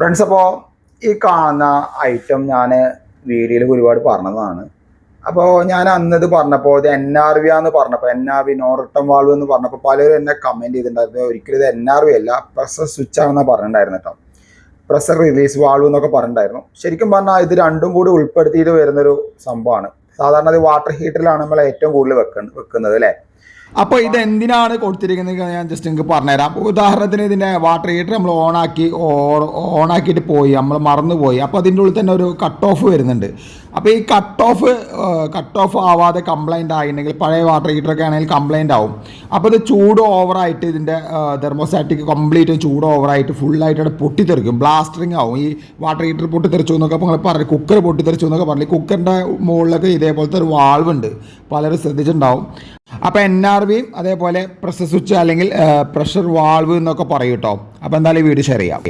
Friends അപ്പോൾ ഈ കാണുന്ന ഐറ്റം ഞാൻ വീഡിയോയിൽ ഒരുപാട് പറഞ്ഞതാണ്. അപ്പോൾ ഞാൻ അന്നത് പറഞ്ഞപ്പോൾ ഇത് എൻ ആർ വി ആന്ന് പറഞ്ഞപ്പോൾ N R V non return valve എന്ന് പറഞ്ഞപ്പോൾ പലരും എന്നെ കമന്റ് ചെയ്തിട്ടുണ്ടായിരുന്നു. ഒരിക്കലും ഇത് എൻ ആർ വി അല്ല പ്രഷർ സ്വിച്ച് ആണെന്നാണ് പറഞ്ഞിട്ടുണ്ടായിരുന്നു കേട്ടോ പ്രഷർ റിലീസ് വാൾവ് എന്നൊക്കെ പറഞ്ഞിട്ടുണ്ടായിരുന്നു. ശരിക്കും പറഞ്ഞാൽ ഇത് രണ്ടും കൂടി ഉൾപ്പെടുത്തിയിട്ട് വരുന്നൊരു സംഭവമാണ് സാധാരണ ഇത് വാട്ടർ ഹീറ്ററിലാണ് നമ്മൾ ഏറ്റവും കൂടുതൽ വെക്കുന്നത് വെക്കുന്നത് അല്ലേ? അപ്പോൾ ഇത് എന്തിനാണ് കൊടുത്തിരിക്കുന്നത്? ഞാൻ ജസ്റ്റ് നിങ്ങൾക്ക് പറഞ്ഞുതരാം. ഉദാഹരണത്തിന് ഇതിന്റെ വാട്ടർ ഹീറ്റർ നമ്മൾ ഓണാക്കി ഓണാക്കിയിട്ട് പോയി നമ്മൾ മറന്നു പോയി. അപ്പോൾ അതിന്റെ ഉള്ളിൽ തന്നെ ഒരു കട്ട് ഓഫ് വരുന്നുണ്ട്. അപ്പോൾ ഈ കട്ട് ഓഫ് കട്ട് ഓഫ് ആവാതെ കംപ്ലൈന്റ് ആയിട്ടുണ്ടെങ്കിൽ പഴയ വാട്ടർ ഹീറ്ററൊക്കെ ആണെങ്കിൽ കംപ്ലൈന്റ് ആവും. അപ്പോൾ ഇത് ചൂട് ഓവറായിട്ട് ഇതിന്റെ തെർമോസ്റ്റാറ്റിക് കംപ്ലീറ്റ് ചൂട് ഓവറായിട്ട് ഫുള്ളായിട്ട് അവിടെ പൊട്ടിത്തെറിക്കും. ബ്ലാസ്റ്ററിങ് ആവും. ഈ വാട്ടർ ഹീറ്റർ പൊട്ടിത്തെറിച്ചു എന്നൊക്കെ അപ്പോൾ നിങ്ങൾ പറഞ്ഞു കുക്കർ പൊട്ടിത്തെറിച്ചു എന്നൊക്കെ പറഞ്ഞു കുക്കറിന്റെ മുകളിലൊക്കെ ഇതേപോലത്തെ ഒരു വാൾവ് ഉണ്ട്. പലരും ശ്രദ്ധിച്ചിട്ടുണ്ടാവും. അപ്പോൾ എൻ ആർ വിയും അതേപോലെ പ്രഷർ സ്വിച്ച് അല്ലെങ്കിൽ പ്രഷർ വാൾവ് എന്നൊക്കെ പറയും കേട്ടോ അപ്പോൾ എന്തായാലും വീഡിയോ ഷെയർ ചെയ്യാം.